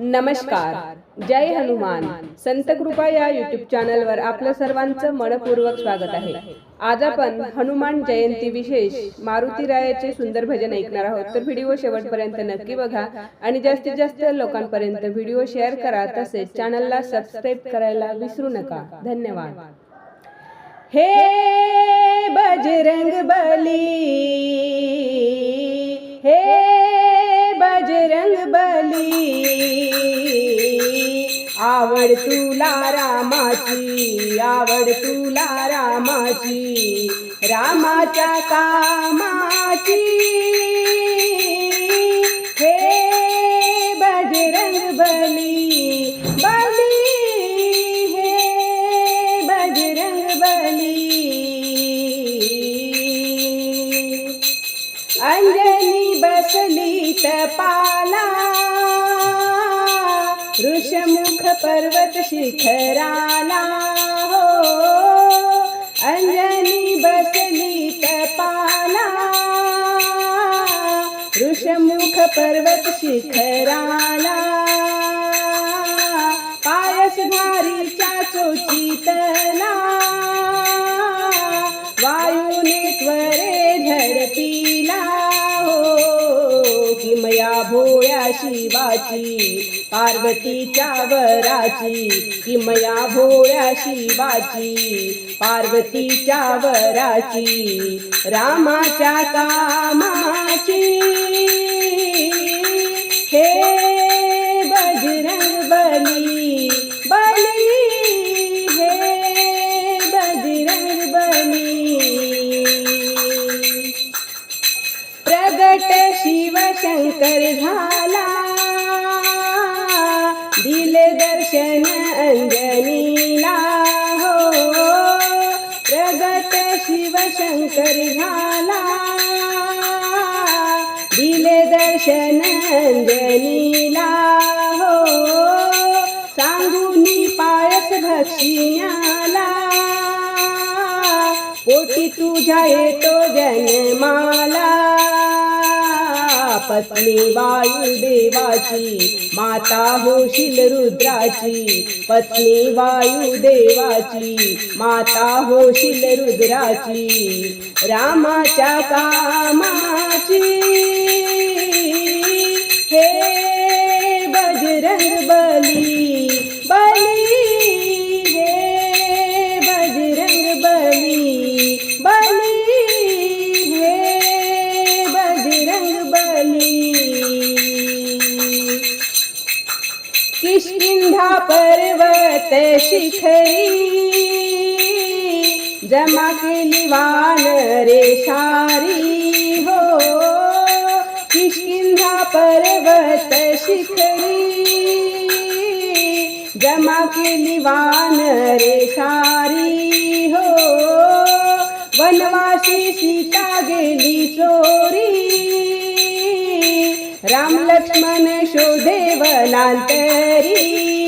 नमस्कार. जय हनुमान. संत कृपा या युट्यूब चॅनलवर आपलं सर्वांचं मनपूर्वक स्वागत आहे. आज आपण हनुमान जयंती विशेष मारुती रायाचे सुंदर भजन ऐकणार आहोत. तर व्हिडिओ शेवटपर्यंत नक्की बघा आणि जास्तीत जास्त लोकांपर्यंत व्हिडिओ शेअर करा तसेच चॅनलला सबस्क्राईब करायला विसरू नका. धन्यवाद. हे बजरंग बली. आवड तुला रामाची आवड तुला रामाची रामाच्या कामाची. हे बजरंग बली बली हे बजरंग बली. अंजनी बसली तपाला ऋषमुख पर्वत शिखराला हो अंजनी बसली तपाला. ऋषमुख पर्वत शिखराला पायस भारीच्या चोचितला. शिवाची पार्वतीच्या वराची किमया भोळ्या शिवाची पार्वतीच्या वराची रामाच्या कामाची. हे शंकर झाला. दिले दर्शन अंजनीला हो प्रगट शिवशंकर झाला. दिले दर्शन अंजनीला हो सांगून पायस भक्षिण्याला. पोटी तुझ्या येतो जन्माला. पत्नी वायुदेवाची माता होशील रुद्राची. पत्नी वायुदेवाची माता होशील रुद्राची. रामाच्या कामाची पर्वत शिखरी जमा केली वान रे सारी. हो किशकिंधा पर्वत शिखरी जमा केली वान रे सारी. हो वनवासी सीता गेली चोरी राम लक्ष्मण शोधे वनांतरी.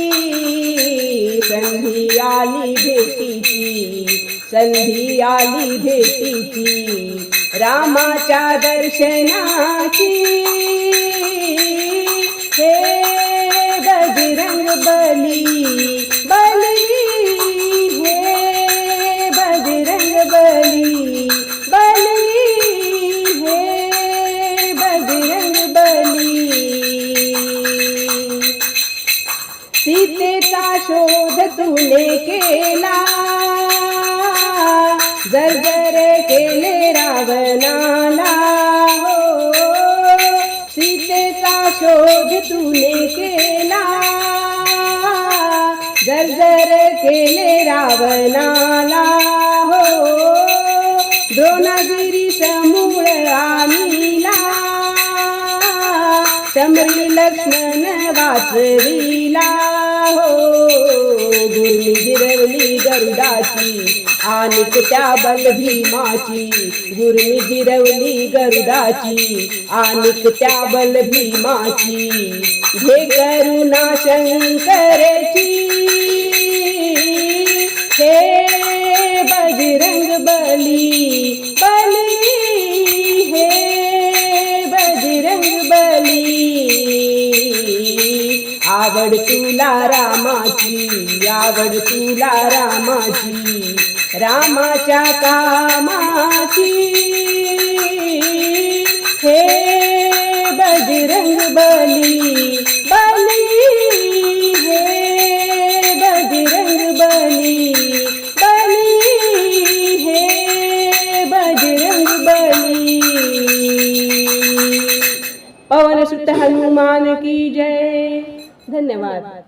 संधी आली भेटीची. संधी आली भेटीची. रामाच्या दर्शनाची. हे बजरंग बली बली केले केला जर्जर केले रावणाला. हो सीतेचा शोध तुने केला जर्जर केले रावणाला. हो द्रोणागिरी समूळ आणीला शमरी लक्ष्मण वाचविला. गरुडाची आणि त्या बल भीमाची? गुरमी गिरवली गरुडाची आणि त्या बल भीमाची? हे करुणा शंकरची आवड तुला रामाची आवड तुला रामाची रामाच्या कामाची. हे बजरंग बली बली हे बजरंग बली बली हे बजरंग बली. पवन सुत हनुमान की जय. धन्यवाद.